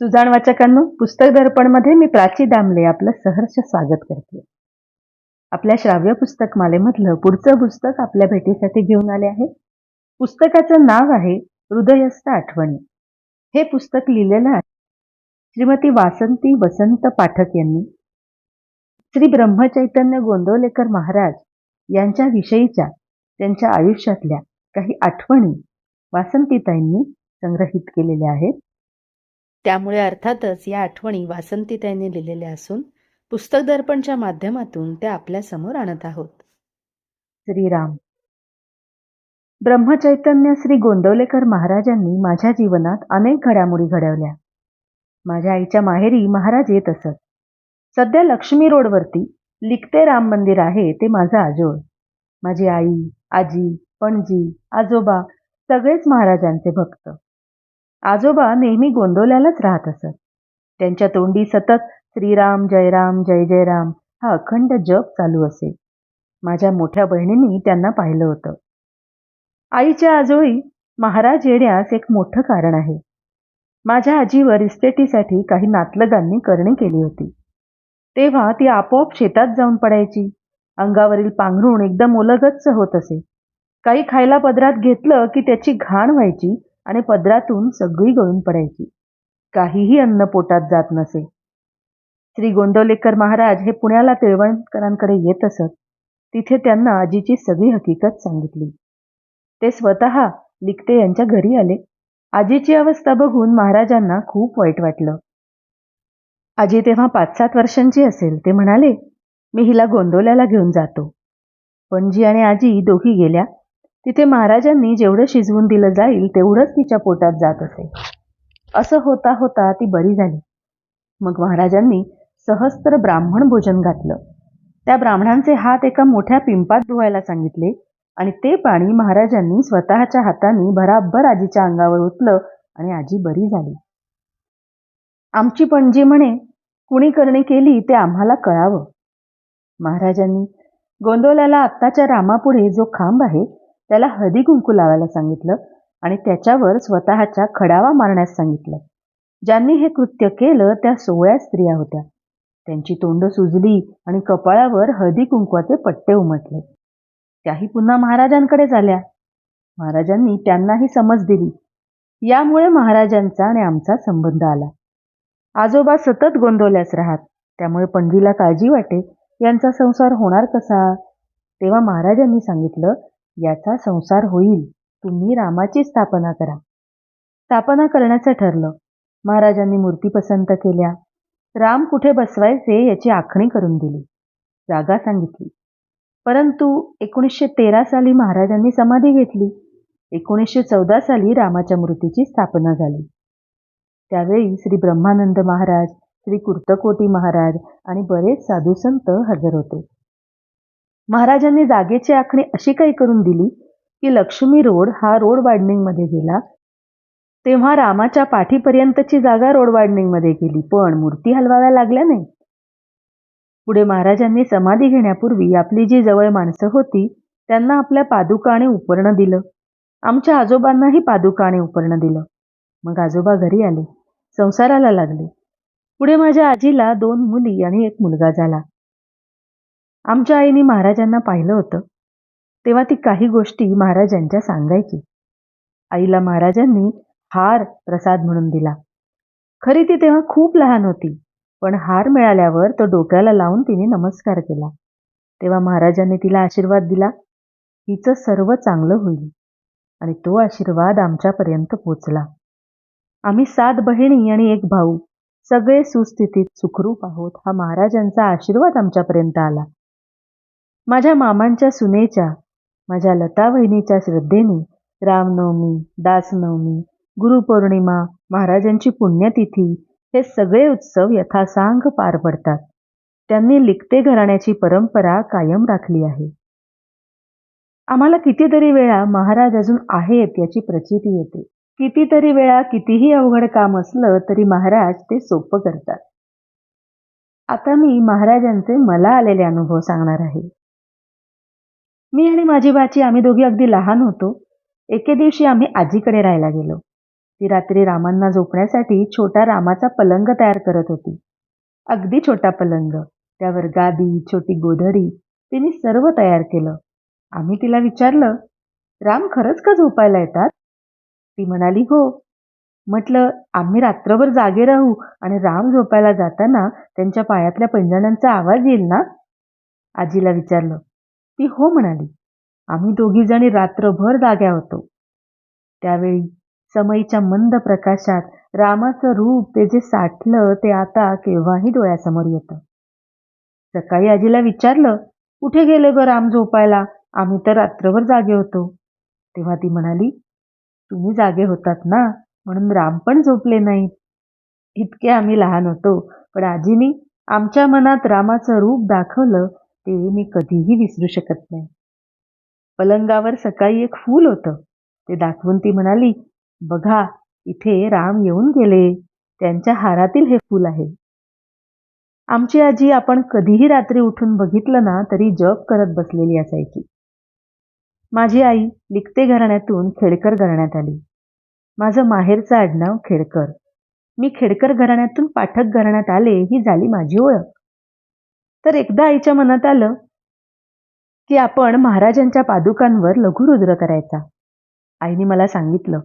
सुजाण वाचकांनो पुस्तक दर्पणमध्ये मी प्राची दामले आपलं सहर्ष स्वागत करते. आपल्या श्राव्य पुस्तक मालेमधलं पुढचं पुस्तक आपल्या भेटीसाठी घेऊन आले आहे. पुस्तकाचं नाव आहे हृदयस्थ आठवणी. हे पुस्तक लिहिलेलं आहे श्रीमती वासंती वसंत पाठक यांनी. श्री ब्रह्मचैतन्य गोंदवलेकर महाराज यांच्या विषयीच्या त्यांच्या आयुष्यातल्या काही आठवणी वासंतीताईंनी संग्रहित केलेल्या आहेत. त्यामुळे अर्थातच या आठवणी वासंतीताईने लिहिलेल्या असून पुस्तक दर्पणच्या माध्यमातून त्या आपल्यासमोर आणत आहोत. श्रीराम. ब्रह्मचैतन्य श्री गोंदवलेकर महाराजांनी माझ्या जीवनात अनेक घडामोडी घडवल्या. माझ्या आईच्या माहेरी महाराज येत असत. सध्या लक्ष्मी रोडवरती लिखते राम मंदिर आहे ते माझं आजोळ. माझी आई आजी पणजी आजोबा सगळेच महाराजांचे भक्त. आजोबा नेहमी गोंदवल्यालाच राहत असत. त्यांच्या तोंडी सतत श्रीराम जयराम जय जयराम हा अखंड जप चालू असे. माझ्या मोठ्या बहिणींनी त्यांना पाहिलं होतं. आईच्या आजोळी महाराज येण्यास एक मोठं कारण आहे. माझ्या आजीवर इस्टेटीसाठी काही नातलगांनी करणी केली होती. तेव्हा ती आपोआप शेतात जाऊन पडायची. अंगावरील पांघरूण एकदम ओलगच्च होत असे. काही खायला पदरात घेतलं की त्याची घाण व्हायची आणि पदरातून सगळी गळून पडायची. काहीही अन्न पोटात जात नसे. श्री गोंदवलेकर महाराज हे पुण्याला तिळवणकरांकडे येत असत तिथे त्यांना आजीची सगळी हकीकत सांगितली. ते स्वतः लिखते यांच्या घरी आले. आजीची अवस्था बघून महाराजांना खूप वाईट वाटलं. आजी तेव्हा पाच सात वर्षांची असेल ते म्हणाले मी हिला गोंदवल्याला घेऊन जातो. पणजी आणि आजी दोघी गेल्या. तिथे महाराजांनी जेवढं शिजवून दिलं जाईल तेवढंच तिच्या पोटात जात असे. असं होता होता ती बरी झाली. मग महाराजांनी सहस्त्र ब्राह्मण भोजन घातलं. त्या ब्राह्मणांचे हात एका मोठ्या पिंपात धुवायला सांगितले आणि ते पाणी महाराजांनी स्वतःच्या हाताने भराभर आजीच्या अंगावर ओतलं आणि आजी बरी झाली. आमची पणजी म्हणे कुणी करणी केली ते आम्हाला कळावं. महाराजांनी गोंदवल्याला आत्ताच्या रामापुढे जो खांब आहे त्याला हळदी कुंकू लावायला सांगितलं आणि त्याच्यावर स्वतःच्या खडावा मारण्यास सांगितलं. ज्यांनी हे कृत्य केलं त्या सोळ्या स्त्रिया होत्या. त्यांची तोंड सुजली आणि कपाळावर हळदी कुंकवाचे पट्टे उमटले. त्याही पुन्हा महाराजांकडे झाल्या. महाराजांनी त्यांनाही समज दिली. यामुळे महाराजांचा आणि आमचा संबंध आला. आजोबा सतत गोंधवल्यास राहत त्यामुळे पणजीला काळजी वाटे यांचा संसार होणार कसा? तेव्हा महाराजांनी सांगितलं याचा संसार होईल. तुम्ही रामाची स्थापना करा. स्थापना करण्याचं ठरलं. महाराजांनी मूर्ती पसंत केल्या. राम कुठे बसवायचे याची आखणी करून दिली. जागा सांगितली. परंतु एकोणीसशे तेरा साली महाराजांनी समाधी घेतली. एकोणीसशे चौदा साली रामाच्या मूर्तीची स्थापना झाली. त्यावेळी श्री ब्रह्मानंद महाराज श्री कुर्तकोटी महाराज आणि बरेच साधू संत हजर होते. महाराजांनी जागेची आखणी अशी काही करून दिली की लक्ष्मी रोड हा रोड वार्डनिंगमध्ये गेला. तेव्हा रामाच्या पाठीपर्यंतची जागा रोड वार्डनिंगमध्ये गेली पण मूर्ती हलवाव्या लागल्या नाही. पुढे महाराजांनी समाधी घेण्यापूर्वी आपली जी जवळ माणसं होती त्यांना आपल्या पादुका आणि उपरणं दिलं. आमच्या आजोबांनाही पादुका आणि उपरणं दिलं. मग आजोबा घरी आले संसाराला लागले. पुढे माझ्या आजीला दोन मुली आणि एक मुलगा झाला. आमच्या आईने महाराजांना पाहिलं होतं. तेव्हा ती काही गोष्टी महाराजांच्या सांगायची. आईला महाराजांनी हार प्रसाद म्हणून दिला. खरी ती तेव्हा खूप लहान होती पण हार मिळाल्यावर तो डोक्याला लावून तिने नमस्कार केला. तेव्हा महाराजांनी तिला आशीर्वाद दिला. हिचं सर्व चांगलं होईल आणि तो आशीर्वाद आमच्यापर्यंत पोचला. आम्ही सात बहिणी आणि एक भाऊ सगळे सुस्थितीत सुखरूप आहोत हा महाराजांचा आशीर्वाद आमच्यापर्यंत आला. माझ्या मामांच्या सुनेच्या माझ्या लता वहिनीच्या श्रद्धेने रामनवमी दासनवमी गुरुपौर्णिमा महाराजांची पुण्यतिथी हे सगळे उत्सव यथासांग पार पडतात. त्यांनी लिखते घराण्याची परंपरा कायम राखली आहे. आम्हाला कितीतरी वेळा महाराज अजून आहेत याची प्रचिती येते. कितीतरी वेळा कितीही अवघड काम असलं तरी महाराज ते सोपं करतात. आता मी महाराजांचे मला आलेले अनुभव सांगणार आहे. मी आणि माझी बाची आम्ही दोघी अगदी लहान होतो. एके दिवशी आम्ही आजीकडे राहायला गेलो. ती रात्री रामांना झोपण्यासाठी छोटा रामाचा पलंग तयार करत होती. अगदी छोटा पलंग. त्यावर गादी छोटी गोधडी तिने सर्व तयार केलं. आम्ही तिला विचारलं राम खरंच का झोपायला येतात? ती म्हणाली हो. म्हटलं आम्ही रात्रभर जागे राहू आणि राम झोपायला जाताना त्यांच्या पायातल्या पैंजणांचा आवाज येईल ना? आजीला विचारलं ती हो म्हणाली. आम्ही दोघी जणी रात्रभर जाग्या होतो. त्यावेळी समईच्या मंद प्रकाशात रामाचं रूप ते जे साठलं ते आता केव्हाही डोळ्यासमोर येतं. सकाळी आजीला विचारलं कुठे गेले ग राम झोपायला? आम्ही तर रात्रभर जागे होतो. तेव्हा ती म्हणाली तुम्ही जागे होतात ना म्हणून राम पण झोपले नाहीत. इतके आम्ही लहान होतो पण आजीनी आमच्या मनात रामाचं रूप दाखवलं ते मी कधीही विसरू शकत नाही. पलंगावर सकाळी एक फूल होतं. ते दाखवून ती म्हणाली बघा इथे राम येऊन गेले. त्यांच्या हारातील हे फूल आहे. आमची आजी आपण कधीही रात्री उठून बघितलं ना तरी जप करत बसलेली असायची. माझी आई लिखते घराण्यातून खेडकर घराण्यात आली. माझं माहेरचं आडनाव खेडकर. मी खेडकर घराण्यातून पाठक घराण्यात आले ही झाली माझी ओळख. तर एकदा आईच्या मनात आलं की आपण महाराजांच्या पादुकांवर लघुरुद्र करायचा. आईने मला सांगितलं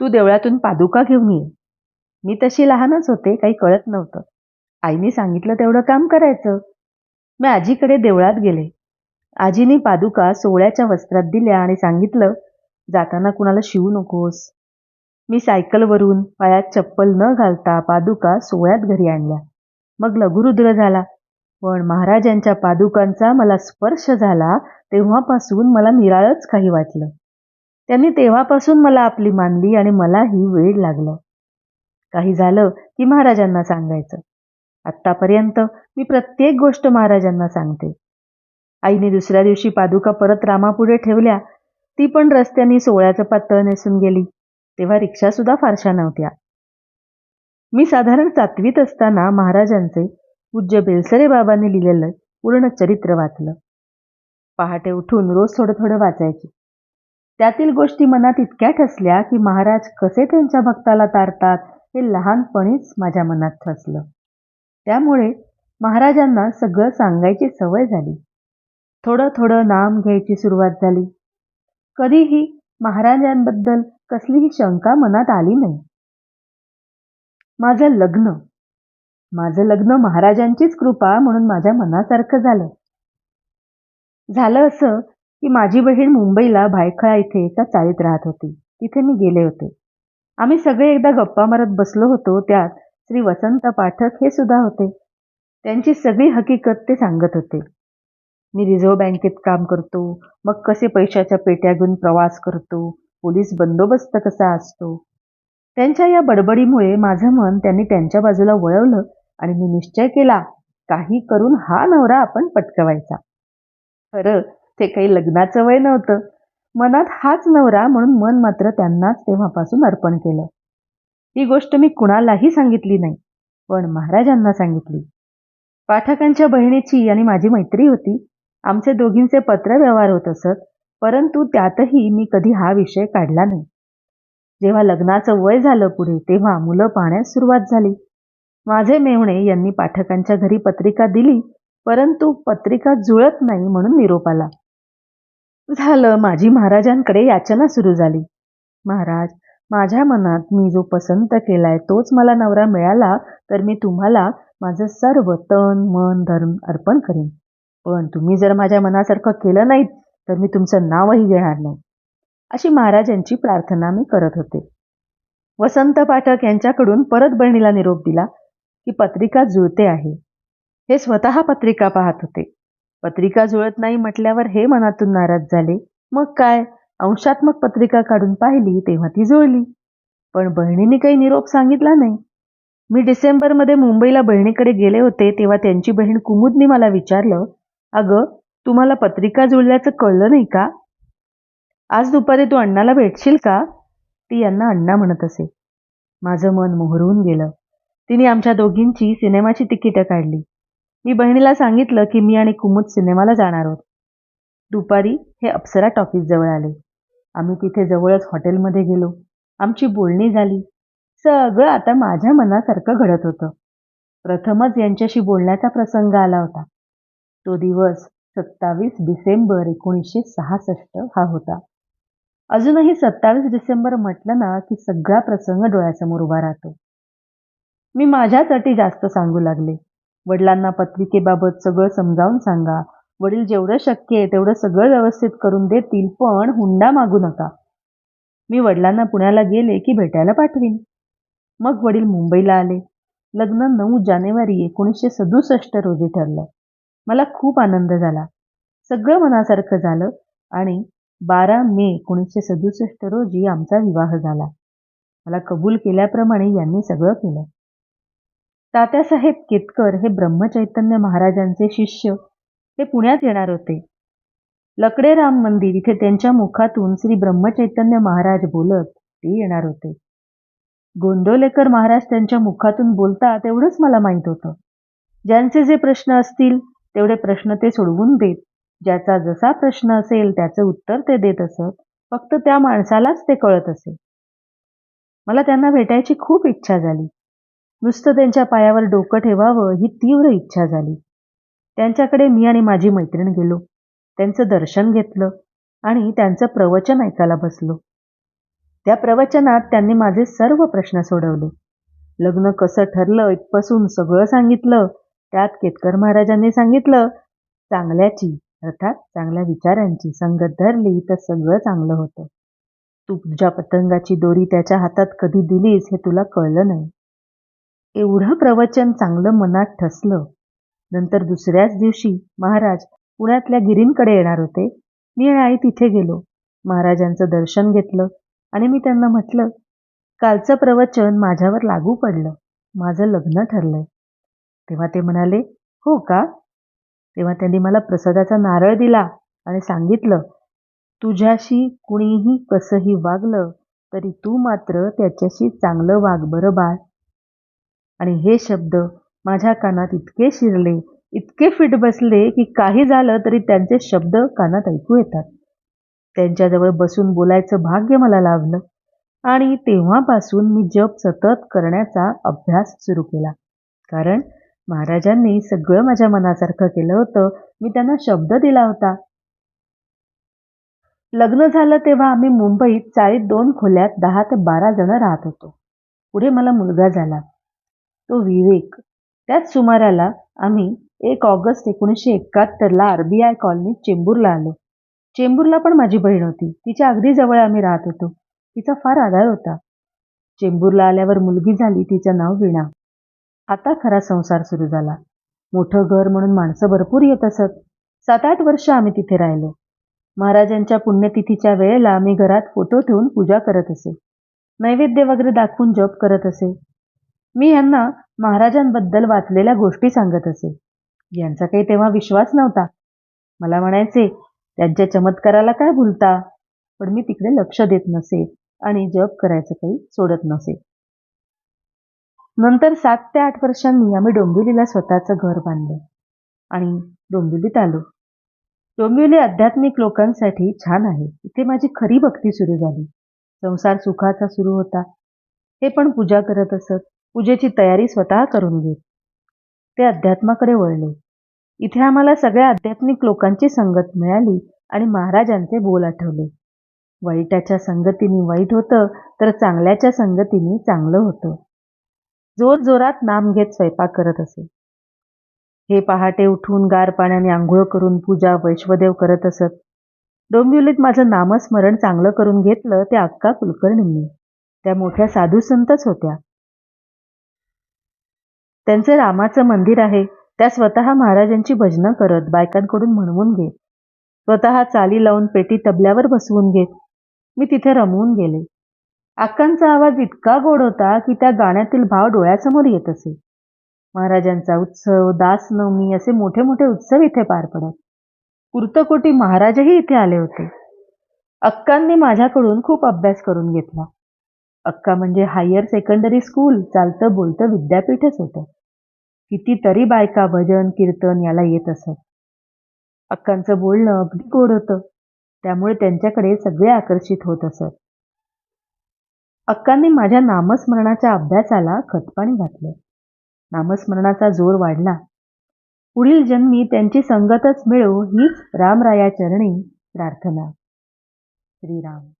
तू देवळातून पादुका घेऊन ये. मी तशी लहानच होते काही कळत नव्हतं. आईने सांगितलं तेवढं काम करायचं. मी आजीकडे देवळात गेले. आजीने पादुका सोळ्याच्या वस्त्रात दिल्या आणि सांगितलं जाताना कुणाला शिवू नकोस. मी सायकलवरून पायात चप्पल न घालता पादुका सोळ्यात घरी आणल्या. मग लघुरुद्र झाला. पण महाराजांच्या पादुकांचा मला स्पर्श झाला तेव्हापासून मला निराळच काही वाटलं. त्यांनी तेव्हापासून मला आपली मानली आणि मलाही वेळ लागलं. काही झालं की महाराजांना सांगायचं. आत्तापर्यंत मी प्रत्येक गोष्ट महाराजांना सांगते. आईने दुसऱ्या दिवशी पादुका परत रामापुढे ठेवल्या. ती पण रस्त्याने सोळ्याचं पातळ नेसून गेली. तेव्हा रिक्षासुद्धा फारशा नव्हत्या. मी साधारण सातवीत असताना महाराजांचे पूज्य बेलसरे बाबांनी लिहिलेलं पूर्ण चरित्र वाचलं. पहाटे उठून रोज थोडं थोडं वाचायचे. त्यातील गोष्टी मनात इतक्या ठसल्या की महाराज कसे त्यांच्या भक्ताला तारतात हे लहानपणीच माझ्या मनात ठसलं. त्यामुळे महाराजांना सगळं सांगायची सवय झाली. थोडं थोडं नाम घ्यायची सुरुवात झाली. कधीही महाराजांबद्दल कसलीही शंका मनात आली नाही. माझं लग्न माझं लग्न महाराजांचीच कृपा म्हणून माझ्या मनासारखं झालं. झालं असं की माझी बहीण मुंबईला भायखळा इथे एका चाळीत राहत होती. तिथे मी गेले होते. आम्ही सगळे एकदा गप्पा मारत बसलो होतो. त्यात श्री वसंत पाठक हे सुद्धा होते. त्यांची सगळी हकीकत ते सांगत होते. मी रिझर्व्ह बँकेत काम करतो. मग कसे पैशाच्या पेट्या घेऊन प्रवास करतो? पोलीस बंदोबस्त कसा असतो? त्यांच्या या बडबडीमुळे माझं मन त्यांनी त्यांच्या बाजूला वळवलं. आणि मी निश्चय केला काही करून हा नवरा आपण पटकवायचा. खरं ते काही लग्नाचं वय नव्हतं. मनात हाच नवरा म्हणून मन मात्र त्यांनाच तेव्हापासून अर्पण केलं. ही गोष्ट मी कुणालाही सांगितली नाही पण महाराजांना सांगितली. पाठकांच्या बहिणीची आणि माझी मैत्री होती. आमचे दोघींचे पत्र व्यवहार होत असत परंतु त्यातही मी कधी हा विषय काढला नाही. जेव्हा लग्नाचं वय झालं पुढे तेव्हा मुलं पाहण्यास सुरुवात झाली. माझे मेहुणे यांनी पाठकांच्या घरी पत्रिका दिली परंतु पत्रिका जुळत नाही म्हणून निरोप आला. झालं माझी महाराजांकडे याचना सुरू झाली. महाराज माझ्या मनात मी जो पसंत केलाय तोच मला नवरा मिळाला तर मी तुम्हाला माझं सर्व तन मन धर्म अर्पण करेन. पण तुम्ही जर माझ्या मनासारखं केलं नाहीत तर मी तुमचं नावही घेणार नाही. अशी महाराजांची प्रार्थना मी करत होते. वसंत पाठक यांच्याकडून परत बहिणीला निरोप दिला. की पत्रिका जुळते आहे. हे स्वतः पत्रिका पाहत होते. पत्रिका जुळत नाही म्हटल्यावर हे मनातून नाराज झाले. मग काय? अंशात्मक पत्रिका काढून पाहिली तेव्हा ती जुळली. पण बहिणीने काही निरोप सांगितला नाही. मी डिसेंबरमध्ये मुंबईला बहिणीकडे गेले होते तेव्हा त्यांची बहीण कुमुदने मला विचारलं अगं तुम्हाला पत्रिका जुळल्याचं कळलं नाही का? आज दुपारी तू अण्णाला भेटशील का? ती यांना अण्णा म्हणत असे. माझं मन मोहरवून गेलं. तिने आमच्या दोघींची सिनेमाची तिकीटं काढली. मी बहिणीला सांगितलं की मी आणि कुमुद सिनेमाला जाणार आहोत. दुपारी हे अप्सरा टॉकीजजवळ आले. आम्ही तिथे जवळच हॉटेलमध्ये गेलो. आमची बोलणी झाली. सगळं आता माझ्या मनासारखं घडत होतं. प्रथमच यांच्याशी बोलण्याचा प्रसंग आला होता. तो दिवस सत्तावीस डिसेंबर एकोणीसशे सहासष्ट हा होता. अजूनही सत्तावीस डिसेंबर म्हटलं ना की सगळा प्रसंग डोळ्यासमोर उभा राहतो. मी माझ्याच अटी जास्त सांगू लागले. वडिलांना पत्रिकेबाबत सगळं समजावून सांगा. वडील जेवढं शक्य आहे तेवढं सगळं व्यवस्थित करून देतील पण हुंडा मागू नका. मी वडिलांना पुण्याला गेले की भेटायला पाठवीन. मग वडील मुंबईला आले. लग्न नऊ जानेवारी एकोणीसशे सदुसष्ट रोजी ठरलं. मला खूप आनंद झाला. सगळं मनासारखं झालं आणि बारा मे एकोणीसशे सदुसष्ट रोजी आमचा विवाह झाला. मला कबूल केल्याप्रमाणे यांनी सगळं केलं. तात्यासाहेब केतकर हे ब्रह्मचैतन्य महाराजांचे शिष्य. ते पुण्यात येणार होते. लकडे राम मंदिर इथे त्यांच्या मुखातून श्री ब्रह्मचैतन्य महाराज बोलत ते येणार होते. गोंदवलेकर महाराज त्यांच्या मुखातून बोलता तेवढंच मला माहीत होतं. ज्यांचे जे प्रश्न असतील तेवढे प्रश्न ते सोडवून देत ज्याचा जसा प्रश्न असेल त्याचं उत्तर ते देत असत फक्त त्या माणसालाच ते कळत असे. मला त्यांना भेटायची खूप इच्छा झाली. नुसतं त्यांच्या पायावर डोकं ठेवावं ही तीव्र इच्छा झाली. त्यांच्याकडे मी आणि माझी मैत्रीण गेलो. त्यांचं दर्शन घेतलं आणि त्यांचं प्रवचन ऐकायला बसलो. त्या प्रवचनात त्यांनी माझे सर्व प्रश्न सोडवले. लग्न कसं ठरलं इथपासून सगळं सांगितलं त्यात केतकर महाराजांनी सांगितलं चांगल्याची अर्थात चांगल्या विचारांची संगत धरली तर सगळं चांगलं होतं. तू तुझ्या पतंगाची दोरी त्याच्या हातात कधी दिलीस हे तुला कळलं नाही. एवढं प्रवचन चांगलं मनात ठसलं. नंतर दुसऱ्याच दिवशी महाराज पुण्यातल्या गिरींकडे येणार होते. मी आणि आई तिथे गेलो. महाराजांचं दर्शन घेतलं आणि मी त्यांना म्हटलं कालचं प्रवचन माझ्यावर लागू पडलं. माझं लग्न ठरलंय. तेव्हा ते म्हणाले हो का? तेव्हा त्यांनी मला प्रसादाचा नारळ दिला आणि सांगितलं तुझ्याशी कुणीही कसंही वागलं तरी तू मात्र त्याच्याशी चांगलं वाग बरं बाळ. आणि हे शब्द माझ्या कानात इतके शिरले इतके फिट बसले की काही झालं तरी त्यांचे शब्द कानात ऐकू येतात. त्यांच्याजवळ बसून बोलायचं भाग्य मला लाभलं. आणि तेव्हापासून मी जप सतत करण्याचा अभ्यास सुरू केला. कारण महाराजांनी सगळं माझ्या मनासारखं केलं होतं. मी त्यांना शब्द दिला होता. लग्न झालं तेव्हा आम्ही मुंबईत चाळीत दोन खोल्यात दहा ते बारा जण राहत होतो. पुढे मला मुलगा झाला. तो विवेक. त्याच सुमाराला आम्ही एक ऑगस्ट एकोणीसशे एकाहत्तरला आरबीआय कॉलनीत चेंबूरला आलो. चेंबूरला पण माझी बहीण होती. तिच्या अगदी जवळ आम्ही राहत होतो. तिचा फार आधार होता. चेंबूरला आल्यावर मुलगी झाली तिचं नाव वीणा. आता खरा संसार सुरू झाला. मोठं घर म्हणून माणसं भरपूर येत असत. सात आठ वर्ष आम्ही तिथे राहिलो. महाराजांच्या पुण्यतिथीच्या वेळेला आम्ही घरात फोटो ठेवून पूजा करत असे. नैवेद्य वगैरे दाखवून जप करत असे. मी यांना महाराजांबद्दल वाचलेल्या गोष्टी सांगत असे. यांचा काही तेव्हा विश्वास नव्हता. मला म्हणायचे त्यांच्या चमत्काराला काय भुलता? पण मी तिकडे लक्ष देत नसे आणि जप करायचं काही सोडत नसे. नंतर सात ते आठ वर्षांनी आम्ही डोंबिवलीला स्वतःचं घर बांधलं आणि डोंबिवलीत आलो. डोंबिवली आध्यात्मिक लोकांसाठी छान आहे. इथे माझी खरी भक्ती सुरू झाली. संसार सुखाचा सुरू होता. हे पण पूजा करत असत. पूजेची तयारी स्वतः करून घेत. ते अध्यात्माकडे वळले. इथे आम्हाला सगळ्या आध्यात्मिक लोकांची संगत मिळाली आणि महाराजांचे बोल आठवले. वाईटाच्या संगतीने वाईट होतं तर चांगल्याच्या संगतीने चांगलं होतं. जोर जोरात नाम घेत स्वयंपाक करत असे. हे पहाटे उठून गार पाण्याने आंघोळ करून पूजा वैश्वदेव करत असत. डोंबिवलीत माझं नामस्मरण चांगलं करून घेतलं ते अक्का कुलकर्णींनी. त्या मोठ्या साधू संतच होत्या. त्यांचं रामाचं मंदिर आहे. त्या स्वतः महाराजांची भजनं करत बायकांकडून म्हणवून घेत स्वतः चाली लावून पेटी तबल्यावर बसवून घेत. मी तिथे रमवून गेले. अक्कांचा आवाज इतका गोड होता की त्या गाण्यातील भाव डोळ्यासमोर येत असे. महाराजांचा उत्सव दासनवमी असे मोठे मोठे उत्सव इथे पार पडत. कुर्तकोटी महाराजही इथे आले होते. अक्कांनी माझ्याकडून खूप अभ्यास करून घेतला. अक्का म्हणजे हायर सेकंडरी स्कूल चालतं बोलतं विद्यापीठच होतं. कितीतरी बायका भजन कीर्तन याला येत असत. अक्कांचं बोलणं अगदी गोड होतं. त्यामुळे त्यांच्याकडे सगळे आकर्षित होत असत. अक्कांनी माझ्या नामस्मरणाच्या अभ्यासाला खतपाणी घातलं. नामस्मरणाचा जोर वाढला. पुढील जन्मी त्यांची संगतच मिळो हीच रामराया चरणी प्रार्थना. श्रीराम.